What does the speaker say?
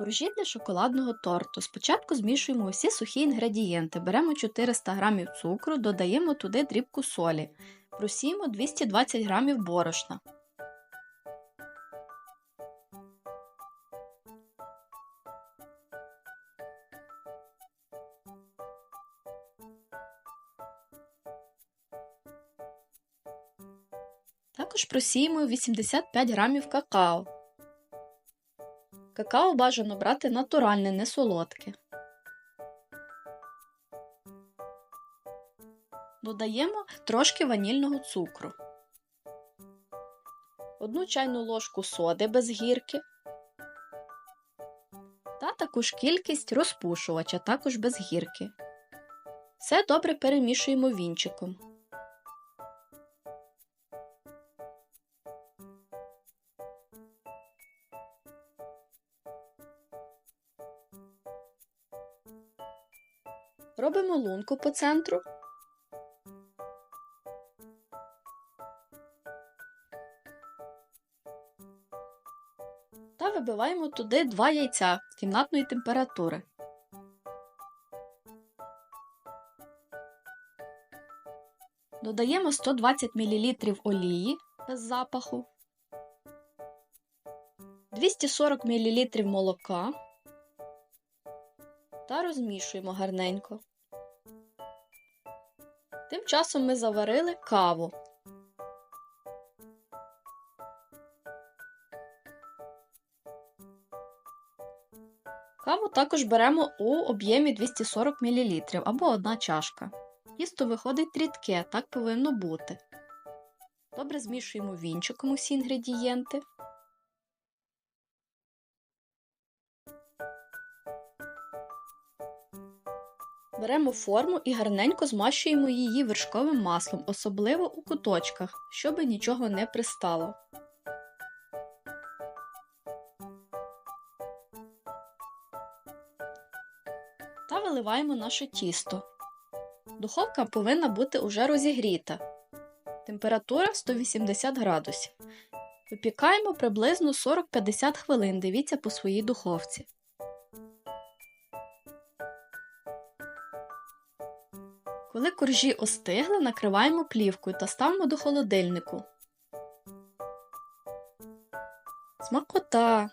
Коржі для шоколадного торту. Спочатку змішуємо усі сухі інгредієнти. Беремо 400 г цукру, додаємо туди дрібку солі. Просіємо 220 г борошна. Також просіємо 85 г какао. Какао бажано брати натуральне, не солодке. Додаємо трошки ванільного цукру, одну чайну ложку соди без гірки та таку ж кількість розпушувача, також без гірки. Все добре перемішуємо вінчиком. Робимо лунку по центру. Та вибиваємо туди два яйця кімнатної температури. Додаємо 120 мл олії без запаху, 240 мл молока та розмішуємо гарненько. Тим часом ми заварили каву. Каву також беремо у об'ємі 240 мл або одна чашка. Тісто виходить рідке, так повинно бути. Добре змішуємо вінчиком усі інгредієнти. Беремо форму і гарненько змащуємо її вершковим маслом, особливо у куточках, щоб нічого не пристало. Та виливаємо наше тісто. Духовка повинна бути уже розігріта. Температура 180 градусів. Випікаємо приблизно 40-50 хвилин, дивіться по своїй духовці. Коли коржі остигли, накриваємо плівкою та ставимо до холодильнику. Смакота!